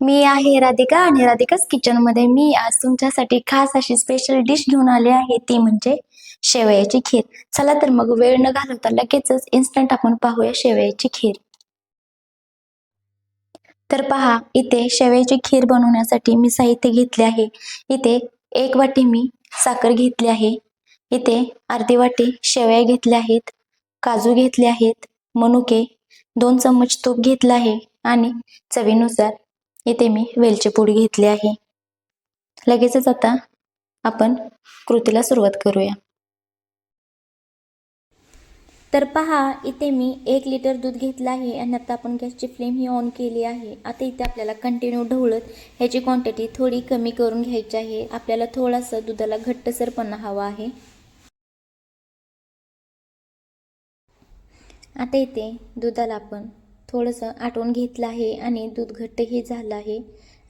मी आहे राधिका आणि राधिकाच किचनमध्ये मी आज तुमच्यासाठी खास अशी स्पेशल डिश घेऊन आली आहे. ती म्हणजे शेवयाची खीर. चला तर मग वेळ न घालवता लगेचच इन्स्टंट आपण पाहूया शेवयाची खीर. तर पहा इथे शेवयाची खीर बनवण्यासाठी मी साहित्य घेतले आहे. इथे एक वाटी मी साखर घेतली आहे. इथे अर्धी वाटी शेवया घेतल्या आहेत. काजू घेतले आहेत. मनुके दोन चम्मच तूप घेतला आहे. आणि चवीनुसार इथे मी वेलची पूड घेतली आहे. लगेचच आता आपण कृतीला सुरुवात करूया. तर पहा इथे मी एक लिटर दूध घेतलं आहे आणि आता आपण गॅसची फ्लेम ही ऑन केली आहे. आता इथे आपल्याला कंटिन्यू ढवळत ह्याची क्वांटिटी थोडी कमी करून घ्यायची आहे. आपल्याला थोडासा दुधाला घट्टसरपणा हवा आहे. आता इथे दुधाला आपण थोडंसं आटवून घेतलं आहे आणि दूध घट्टही झालं आहे.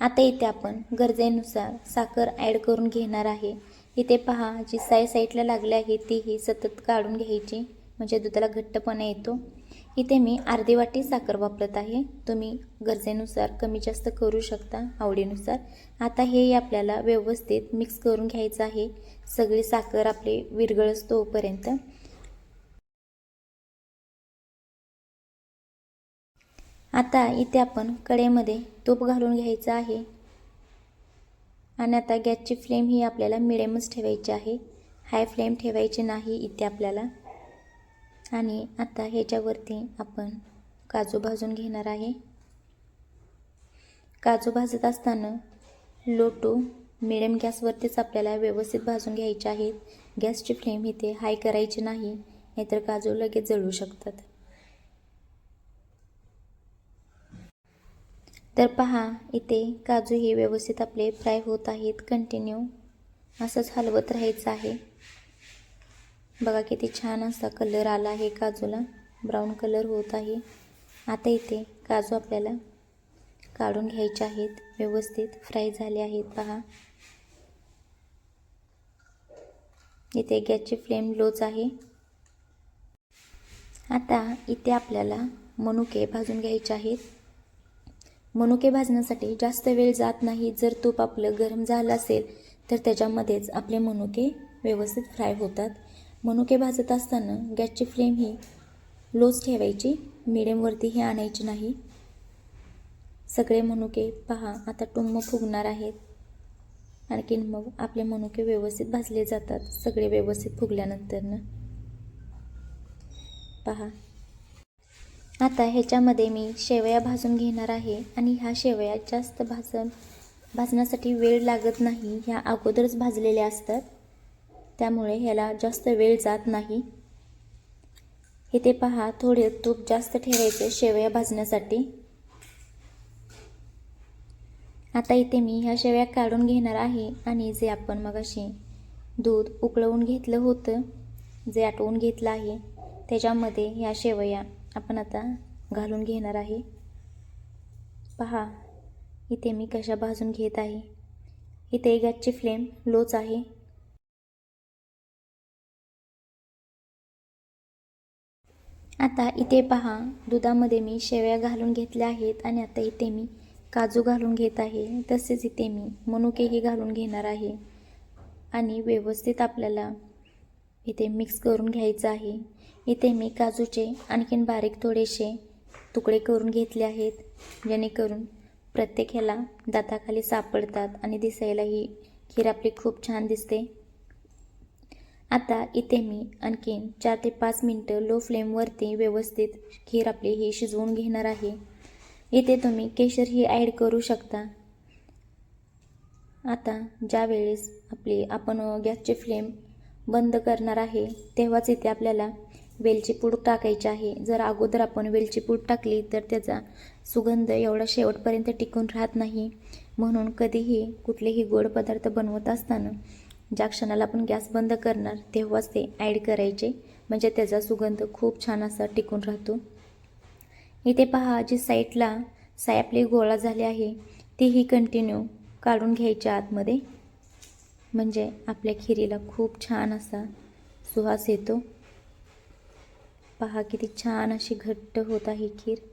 आता इथे आपण गरजेनुसार साखर ॲड करून घेणार आहे. इथे पहा जी साय साईडला लागली आहे तीही सतत काढून घ्यायची. म्हणजे दुधाला घट्टपणा येतो. इथे मी अर्धी वाटी साखर वापरत आहे. तुम्ही गरजेनुसार कमी जास्त करू शकता आवडीनुसार. आता हे आपल्याला व्यवस्थित मिक्स करून घ्यायचं आहे. सगळी साखर आपली विरघळस तोपर्यंत. आता इथे आपण कडेमध्ये तूप घालून घ्यायचं आहे. आणि आता गॅसची फ्लेम ही आपल्याला मिडियमच ठेवायची आहे. हाय फ्लेम ठेवायची नाही इथे आपल्याला. आणि आता ह्याच्यावरती आपण काजू भाजून घेणार आहे. काजू भाजत असताना लो टू मिडियम गॅसवरतीच आपल्याला व्यवस्थित भाजून घ्यायचे आहेत गॅसची फ्लेम इथे हाय करायची नाही नाहीतर काजू लगेच जळू शकतात. तर पहा इथे काजू हे व्यवस्थित आपले फ्राय होत आहेत कंटिन्यू असंच हलवत राहायचं आहे. बघा किती छान असा कलर आला आहे काजूला. ब्राऊन कलर होत आहे. आता इथे काजू आपल्याला काढून घ्यायचे आहेत. व्यवस्थित फ्राय झाले आहेत पहा. इथे गॅसची फ्लेम लोच आहे. आता इथे आपल्याला मनुके भाजून घ्यायचे आहेत. मनुके भाजण्यासाठी जास्त वेळ जात नाही. जर तूप आपलं गरम झालं असेल तर त्याच्यामध्येच आपले मनुके व्यवस्थित फ्राय होतात. मनुके भाजत असताना गॅसची फ्लेम ही लोच ठेवायची. मिडियमवरती ही आणायची नाही. सगळे मनुके पहा आता टुंब फुगणार आहेत. आणखीन मग आपले मनुके व्यवस्थित भाजले जातात. सगळे व्यवस्थित फुगल्यानंतरनं. पहा आता ह्याच्यामध्ये मी शेवया भाजून घेणार आहे आणि ह्या शेवया जास्त भाजून भाजण्यासाठी वेळ लागत नाही. ह्या अगोदरच भाजलेल्या असतात. त्यामुळे ह्याला जास्त वेळ जात नाही. इथे पहा थोडे तूप जास्त ठेवायचे शेवया भाजण्यासाठी. आता इथे मी ह्या शेवया काढून घेणार आहे आणि जे आपण मग असे दूध उकळवून घेतलं होतं जे आटवून घेतलं आहे त्याच्यामध्ये ह्या शेवया आपण आता घालून घेणार आहे. पहा इथे मी कशा भाजून घेत आहे. इथे गॅसची फ्लेम लोच आहे. आता इथे पहा दुधामध्ये मी शेवया घालून घेतल्या आहेत आणि आता इथे मी काजू घालून घेत आहे. तसेच इथे मी मनुकेही घालून घेणार आहे. आणि व्यवस्थित आपल्याला इथे मिक्स करून घ्यायचं आहे. इथे मी काजूचे आणखीन बारीक थोडेसे तुकडे करून घेतले आहेत जेणेकरून प्रत्येक ह्याला दाताखाली सापडतात आणि दिसायला ही खीर आपली खूप छान दिसते. आता इथे मी आणखीन चार ते पाच मिनटं लो फ्लेमवरती व्यवस्थित खीर आपली ही शिजवून घेणार आहे. इथे तुम्ही केशर ही ॲड करू शकता. आता ज्या वेळेस आपली आपण गॅसची फ्लेम बंद करणार आहे तेव्हाच इथे आपल्याला वेलची पूड टाकायची आहे. जर अगोदर आपण वेलची पूड टाकली तर त्याचा सुगंध एवढा शेवटपर्यंत टिकून राहत नाही. म्हणून कधीही कुठलेही गोड पदार्थ बनवत असताना ज्या क्षणाला आपण गॅस बंद करणार तेव्हाच ते ॲड करायचे. म्हणजे त्याचा सुगंध खूप छान असा टिकून राहतो. इथे पहा जी साईडला साय आपली गोळा झाली आहे तीही कंटिन्यू काढून घ्यायच्या आतमध्ये. म्हणजे आपल्या खिरीला खूप छान असा सुवास येतो. पहा किती छान अशी घट्ट होत आहे खीर.